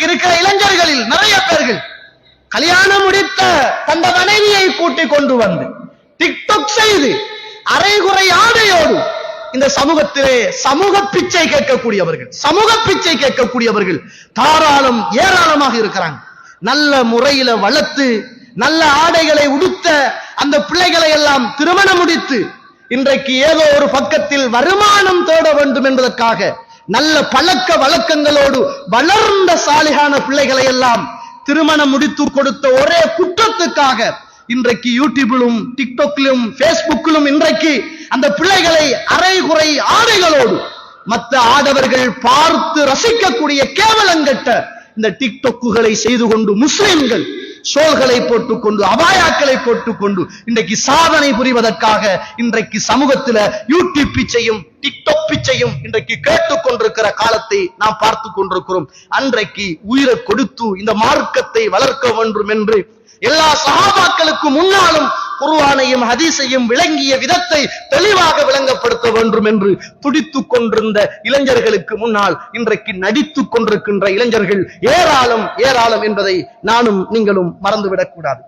இன்றைக்கு இருக்கிற இளைஞர்களில் நிறைய பேர்கள் கல்யாணம் முடித்த தந்த மனைவியை கூட்டிக் கொண்டு வந்து டிக்டாக் செய்து அரைகுறை ஆடையோடு இந்த சமூகத்திலே சமூக பிச்சை கேட்கக்கூடியவர்கள் சமூக பிச்சை கேட்கக்கூடியவர்கள் தாராளம் ஏராளமாக இருக்கிறாங்க. நல்ல முறையில வளர்த்து நல்ல ஆடைகளை உடுத்த அந்த பிள்ளைகளை எல்லாம் திருமணம் முடித்து இன்றைக்கு ஏதோ ஒரு பக்கத்தில் வருமானம் தேட வேண்டும் என்பதற்காக நல்ல பழக்க வழக்கங்களோடு வளர்ந்த சாலிகான பிள்ளைகளை எல்லாம் திருமணம் முடித்து கொடுத்த ஒரே குற்றத்துக்காக இன்றைக்கு யூடியூபிலும் டிக்டாக்கிலும் பேஸ்புக்கிலும் இன்றைக்கு அந்த பிள்ளைகளை அரைகுறை ஆடைகளோடு மற்ற ஆடவர்கள் பார்த்து ரசிக்கக்கூடிய கேவலங்கட்ட இந்த டிக்டொக்குகளை செய்து கொண்டு முஸ்லிம்கள் சோல்களை போட்டுக்கொண்டு அபாயாக்களை போட்டுக்கொண்டு இன்றைக்கு சாதனை புரிவதற்காக இன்றைக்கு சமூகத்துல யூடியூப் பிச்சையும் டிக்டாக் பிச்சையும் இன்றைக்கு கேட்டுக் கொண்டிருக்கிற காலத்தை நாம் பார்த்து கொண்டிருக்கிறோம். அன்றைக்கு உயிரை கொடுத்து இந்த மார்க்கத்தை வளர்க்க வேண்டும் என்று எல்லா சகாபாக்களுக்கு முன்னாலும் குருவானையும் ஹதீஸையும் விளங்கிய விதத்தை தெளிவாக விளங்கப்படுத்த வேண்டும் என்று துடித்துக் கொண்டிருந்த இளைஞர்களுக்கு முன்னால் இன்றைக்கு நடித்துக் கொண்டிருக்கின்ற இளைஞர்கள் ஏராளம் ஏராளம் என்பதை நானும் நீங்களும் மறந்துவிடக் கூடாது.